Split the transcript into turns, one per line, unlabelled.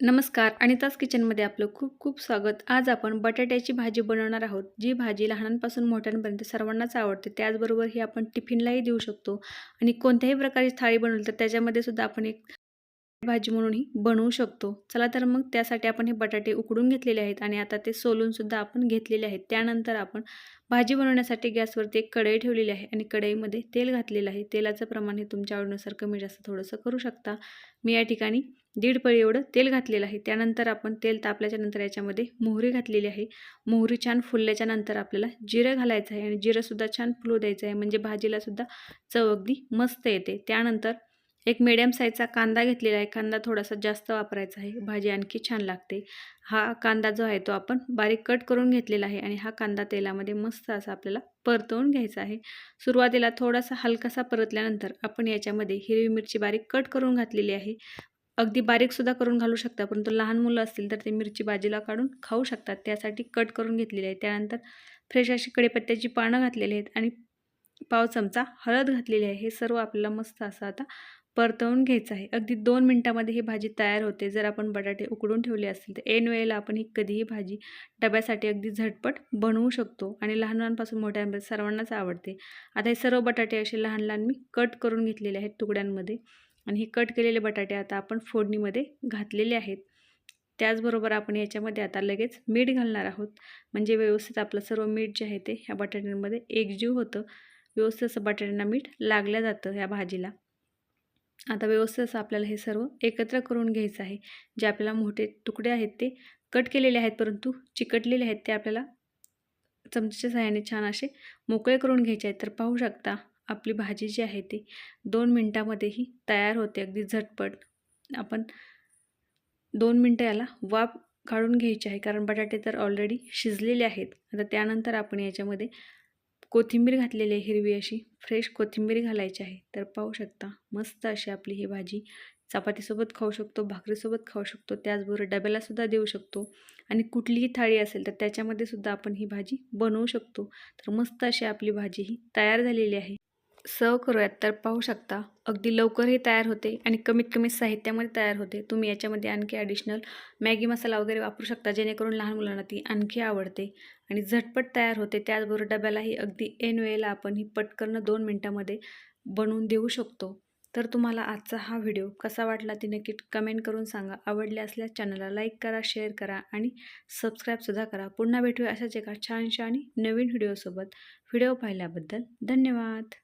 नमस्कार अनिताज किचनमध्ये आपलं खूप खूप स्वागत. आज आपण बटाट्याची भाजी बनवणार आहोत. जी भाजी लहानांपासून मोठ्यांपर्यंत सर्वांनाच आवडते. त्याचबरोबर ही आपण टिफिनलाही देऊ शकतो. आणि कोणत्याही प्रकारची थाळी बनवली तर त्याच्यामध्ये सुद्धा आपण एक भाजी म्हणूनही बनवू शकतो. चला तर मग त्यासाठी आपण हे बटाटे उकडून घेतलेले आहेत आणि आता ते सोलूनसुद्धा आपण घेतलेले आहेत. त्यानंतर आपण भाजी बनवण्यासाठी गॅसवरती एक कढई ठेवलेली आहे आणि कढईमध्ये तेल घातलेलं आहे. तेलाचं प्रमाण हे तुमच्या आवडीनुसार कमी जास्त थोडंसं करू शकता. मी या ठिकाणी दीड पळी एवढं तेल घातलेलं आहे. त्यानंतर आपण तेल तापल्याच्या नंतर याच्यामध्ये मोहरी घातलेली आहे. मोहरी छान फुलल्याच्या नंतर आपल्याला जिरं घालायचं आहे आणि जिरंसुद्धा छान फुलू द्यायचं आहे. म्हणजे भाजीलासुद्धा चव अगदी मस्त येते. त्यानंतर एक मिडियम साईजचा कांदा घेतलेला आहे. कांदा थोडासा जास्त वापरायचा आहे. भाजी आणखी छान लागते. हा कांदा जो आहे तो आपण बारीक कट करून घेतलेला आहे आणि हा कांदा तेलामध्ये मस्त असा आपल्याला परतवून घ्यायचा आहे. सुरुवातीला थोडासा हलकासा परतल्यानंतर आपण याच्यामध्ये हिरवी मिरची बारीक कट करून घातलेली आहे. अगदी बारीकसुद्धा करून घालू शकता परंतु लहान मुलं असतील तर ते मिरची बाजूला काढून खाऊ शकतात. त्यासाठी कट करून घेतलेली आहे. त्यानंतर फ्रेश अशी कडेपत्त्याची पानं घातलेली आहेत आणि पाव चमचा हळद घातलेली आहे. हे सर्व आपल्याला मस्त असं आता परतवून घ्यायचं आहे. अगदी दोन मिनटामध्ये ही भाजी तयार होते. जर आपण बटाटे उकडून ठेवले असतील तर ऐन वेळेला आपण ही कधीही भाजी डब्यासाठी अगदी झटपट बनवू शकतो आणि लहान लहानपासून मोठ्यांपर्यंत सर्वांनाच आवडते. आता हे सर्व बटाटे असे लहान लहान मी कट करून घेतलेले आहेत तुकड्यांमध्ये आणि हे कट केलेले बटाटे आता आपण फोडणीमध्ये घातलेले आहेत. त्याचबरोबर आपण याच्यामध्ये आता लगेच मीठ घालणार आहोत. म्हणजे व्यवस्थित आपलं सर्व मीठ जे आहे ते ह्या बटाट्यांमध्ये एकजीव होतं. व्यवस्थित असं बटाट्यांना मीठ लागलं जातं ह्या भाजीला. आता व्यवस्थित असं आपल्याला हे सर्व एकत्र करून घ्यायचं आहे. जे आपल्याला मोठे तुकडे आहेत ते कट केलेले आहेत परंतु चिकटलेले आहेत ते आपल्याला चमच्याच्या सहाय्याने छान असे मोकळे करून घ्यायचे आहेत. तर पाहू शकता आपली भाजी जी आहे ती दोन मिनटामध्येही तयार होते अगदी झटपट. आपण दोन मिनटं याला वाफ काढून घ्यायची आहे कारण बटाटे तर ऑलरेडी शिजलेले आहेत. आता त्यानंतर आपण याच्यामध्ये कोथिंबीर घातलेली आहे हिरवी अशी. फ्रेश कोथिंबीर घालायची आहे. तर पाहू शकता मस्त अशी आपली ही भाजी. चपातीसोबत खाऊ शकतो भाकरीसोबत खाऊ शकतो. त्याचबरोबर डब्यालासुद्धा देऊ शकतो. आणि कुठलीही थाळी असेल तर त्याच्यामध्ये सुद्धा आपण ही भाजी बनवू शकतो. तर मस्त अशी आपली भाजी ही तयार झालेली आहे. सर्व करूयात तर पाहू शकता. अगदी लवकरही तयार होते आणि कमीत कमी साहित्यामध्ये तयार होते. तुम्ही याच्यामध्ये आणखी ॲडिशनल मॅगी मसाला वगैरे वापरू शकता जेणेकरून लहान मुलांना ती आणखी आवडते. आणि झटपट तयार होते त्याचबरोबर डब्यालाही अगदी एन वेळेला आपण ही पटकन दोन मिनटामध्ये बनवून देऊ शकतो. तर तुम्हाला आजचा हा व्हिडिओ कसा वाटला ती नक्की कमेंट करून सांगा. आवडले असल्यास चॅनलला लाईक करा शेअर करा आणि सबस्क्राईबसुद्धा करा. पुन्हा भेटूया अशाच एका छानशा आणि नवीन व्हिडिओसोबत व्हिडिओ पाहिल्याबद्दल धन्यवाद.